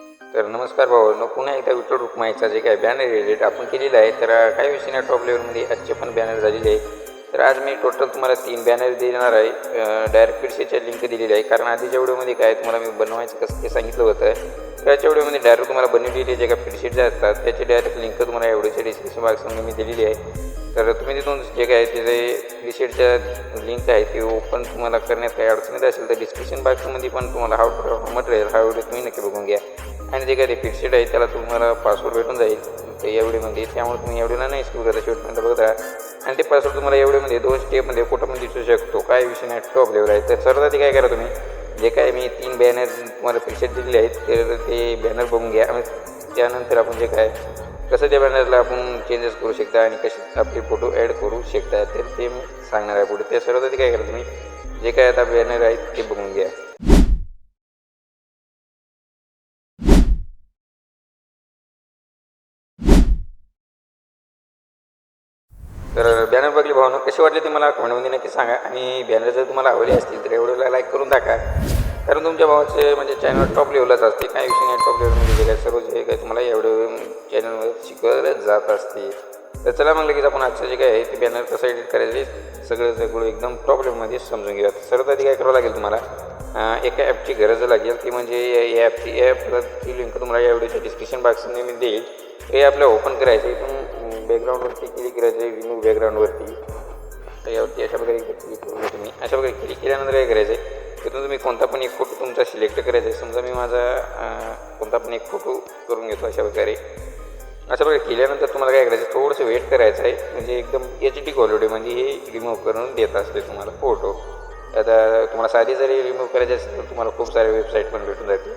तर नमस्कार भाऊ पुन्हा एकदा विठ्ठल रुक्माईचा जे काय बॅनर रिलेट आपण केलेला आहे तर काही विषय नाही टॉप लेवलमध्ये आजचे पण बॅनर झालेले आहे तर आज मी टोटल तुम्हाला तीन बॅनर देणार आहे. डायरेक्ट पिडसेच्या लिंक दिलेली आहे कारण आधीच्या व्हिडिओमध्ये काय तुम्हाला मी बनवायचं कसं ते सांगितलं होतं. त्याच्या व्हिडिओमध्ये डायरेक्ट तुम्हाला बनवलेले जे काय पिडशीट असतात त्याची डायरेक्ट लिंक तुम्हाला एवढ्याच्या डिस्क्रिप्शन बॉक्समध्ये मी दिलेली आहे. तर तुम्ही तिथून जे काय त्याचे पिडशीटच्या लिंक आहे ते ओपन तुम्हाला करण्यात काही अडचण येत असेल तर डिस्क्रिप्शन बॉक्समध्ये पण तुम्हाला हा मटेरियल हा व्हिडिओ तुम्ही नक्की बघून घ्या. आणि जे काही ते फिक्सेड आहे त्याला तुम्हाला पासवर्ड भेटून जाईल. ते एवढीमध्ये म्हणजे त्यामुळे तुम्ही एवढीला नाही स्कूल करता शेवटपर्यंत बघत राहा. आणि ते पासवर्ड तुम्हाला एवढीमध्ये म्हणजे दोन स्टेपमध्ये कुठं पण दिसू शकतो. काय विषय नाही टॉप लेवल आहे. तर सर्वात काय करा तुम्ही? जे काय मी तीन बॅनर तुम्हाला फिक्सेड दिलेले आहेत तर ते बॅनर बघून घ्या. आणि त्यानंतर आपण जे काय कसं त्या बॅनरला आपण चेंजेस करू शकता आणि कसे आपले फोटो ॲड करू शकता तर ते मी सांगणार आहे पुढे. ते सर्वात काय करा तुम्ही? जे काय आता बॅनर आहेत ते बघून घ्या तर बॅनर बघली भावनं कशी वाटली ते मला कमेंटमध्ये नक्की सांगा. आणि बॅनर जर तुम्हाला आवडले असतील तर एवढ्याला लाईक करून टाका. कारण तुमच्या भावाचे म्हणजे चॅनल टॉप लेवलच असते. काही विषय नाही टॉप लेवलमध्ये जे काय सर्व जे काही तुम्हाला एवढं चॅनलवर शिकवलं जात असते. तर चला मग लगेच आपण आजचं जे काय आहे ते बॅनर कसं एडिट करायचे सगळं सगळं एकदम टॉप लेवलमध्ये समजून घ्या सर्वात आधी काय करावं लागेल तुम्हाला? एका ॲपची गरज लागेल. ती म्हणजे या ॲपची ॲपची लिंक तुम्हाला या व्हिडिओच्या डिस्क्रिप्शन बॉक्समध्ये मी देईल. हे आपल्याला ओपन करायचं आहे. इथून बॅकग्राऊंडवरती क्लिक करायचं आहे. बॅकग्राऊंडवरती तर यावरती अशा प्रकारे तुम्ही. अशा प्रकारे क्लिक केल्यानंतर काय करायचं आहे तिथून तुम्ही कोणता पण एक फोटो तुमचा सिलेक्ट करायचा आहे समजा मी माझा कोणता पण एक फोटो करून घेतो अशा प्रकारे. अशा प्रकारे केल्यानंतर तुम्हाला काय करायचं आहे थोडंसं वेट करायचं आहे म्हणजे एकदम एच डी क्वालिटीमध्ये हे रिमूव्ह करून देत असते तुम्हाला फोटो आता तुम्हाला साधी जरी रिमूव्ह करायचे असेल तर तुम्हाला खूप सारे वेबसाईट पण भेटून जातील.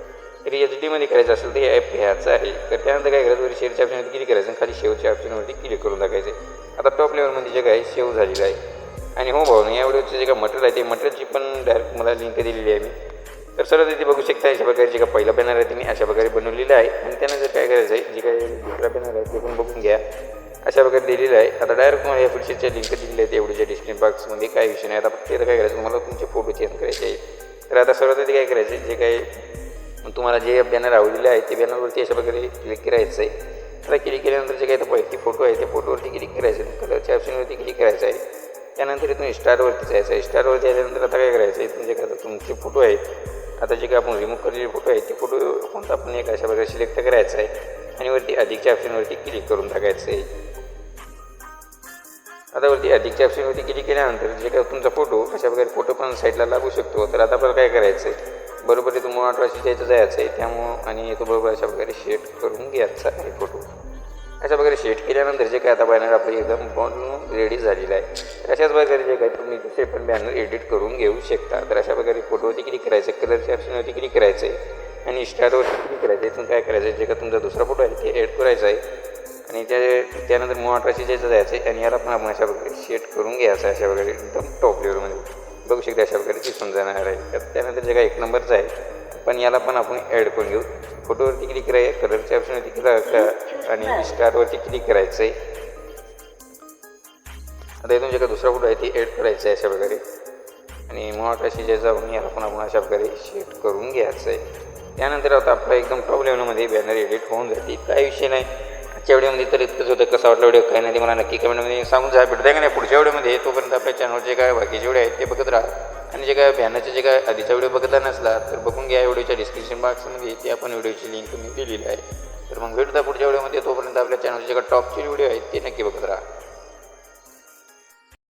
तरी एच डीमध्ये करायचं असेल तर हे ॲप घ्यायचं आहे. तर त्यानंतर काय करायचं? शेअरच्या ऑप्शनवरती क्लिक करायचं आणि खाली शेवच्या ऑप्शनवरती क्लिक करून टाकायचं आता टॉप लेवलमध्ये म्हणजे जे काय? सेव्ह झालेलं आहे. आणि हो भाऊ या व्हिडिओचं जे काय मटेरियल आहे ते मटेरियलची पण डायरेक्ट मला लिंक दिलेली आहे मी. तर सर्व तिथे बघू शकता अशा प्रकारे जे काय पहिला बॅनर आहे त्यांनी अशा प्रकारे बनवलेलं आहे. आणि त्यानंतर काय करायचं आहे जे काही दुसरा बॅनर आहे ते पण बघून घ्या. अशा प्रकारे दिलेलं आहे. आता डायरेक्ट तुम्हाला या पुढच्या लिंक दिलेली आहे एवढीच्या डिस्क्रिप्शन बॉक्समध्ये काय विषय नाही. आता फक्त काय करायचं तुम्हाला तुमचे फोटो चेंज करायचे आहे. तर आता सर्वात आधी काय करायचं आहे जे काही तुम्हाला जे बॅनर आवडलेले आहे ते बॅनरवरती अशा प्रकारे क्लिक करायचं आहे. आता क्लिक केल्यानंतर जे काही पहिली फोटो आहे त्या फोटोवरती क्लिक करायचं आहे. कलरच्या ऑप्शनवरती क्लिक करायचं आहे. त्यानंतर इथून स्टारवरती जायचं आहे. स्टारवरती आल्यानंतर आता काय करायचं आहे? इथून जे काय आता तुमचे फोटो आहेत. आता जे काय आपण रिमूव्ह केलेले फोटो आहेत ते फोटो कोणता आपण एक अशा प्रकारे सिलेक्ट करायचा आहे. आणि वरती अधिकच्या ऑप्शनवरती क्लिक करून टाकायचं आहे. आता वरती अधिकच्या ऑप्शनवरती क्लिक केल्यानंतर जे काय तुमचा फोटो अशा प्रकारे फोटो पण साईडला लागू शकतो. तर आता आपल्याला काय करायचं आहे? बरोबर आहे तुम्हाला अठराशे जायचं जायचं आहे. त्यामुळं आणि तो बरोबर अशा प्रकारे शेट करून घ्यायचा आहे फोटो अशा प्रकारे शेट केल्यानंतर जे काय आता बॅनर आपलं एकदम बनवून रेडी झालेलं आहे. तर अशाच प्रकारे जे काय तुम्ही दुसरे पण बॅनर एडिट करून घेऊ शकता. तर अशा प्रकारे फोटोवरती क्लिक करायचं कलरच्या ऑप्शनवरती क्लिक करायचं आहे आणि स्टारवरती क्लिक करायचं आहे इथून काय करायचं आहे जे का तुमचा दुसरा फोटो आहे ते ॲड करायचं आहे आणि त्या त्यानंतर मग अठराशे जायचं जायचं आहे आणि याला पण आपण अशा प्रकारे शेट करून घ्यायचं आहे अशा प्रकारे एकदम टॉप लेवलमध्ये बघू शकता अशा प्रकारे दिसून जाणार आहे. तर त्यानंतर जे काय एक नंबरचं आहे पण याला पण आपण ॲड करून घेऊ. फोटोवरती क्लिक करायचं कलरच्या ऑप्शनवरती क्लिक आणि स्टारवरती क्लिक करायचं आहे आता इथून जे काय दुसरा फोटो आहे ते ॲड करायचं आहे अशा प्रकारे. आणि मग अशी जे जाऊन याला पण आपण अशा प्रकारे शेट करून घ्यायचं आहे त्यानंतर आता आपलं एकदम टॉप लेवलमध्ये बॅनर एडिट होऊन जाते. काही विषय नाही. आजच्या व्हिडिओमध्ये तर इतकंच होतं. कसा वाटलं व्हिडिओ काही नाही ते मला नक्की कमेंटमध्ये सांगून जा. भेटतं का नाही पुढच्या व्हिडिओमध्ये. तोपर्यंत आपल्या चॅनलचे काय बाकीचे व्हिडिओ आहेत ते बघत राहा. आणि जे काय बॅनरचे जे काय आधीचा व्हिडिओ बघितला नसला तर बघून घ्या व्हिडिओच्या डिस्क्रिप्शन बॉक्समध्ये ते आपण व्हिडिओची लिंक मी दिलेली आहे. तर मग भेटूया पुढच्या व्हिडिओमध्ये तोपर्यंत आपल्या चॅनलचे जे काय टॉपचे व्हिडिओ आहेत ते नक्की बघत राहा.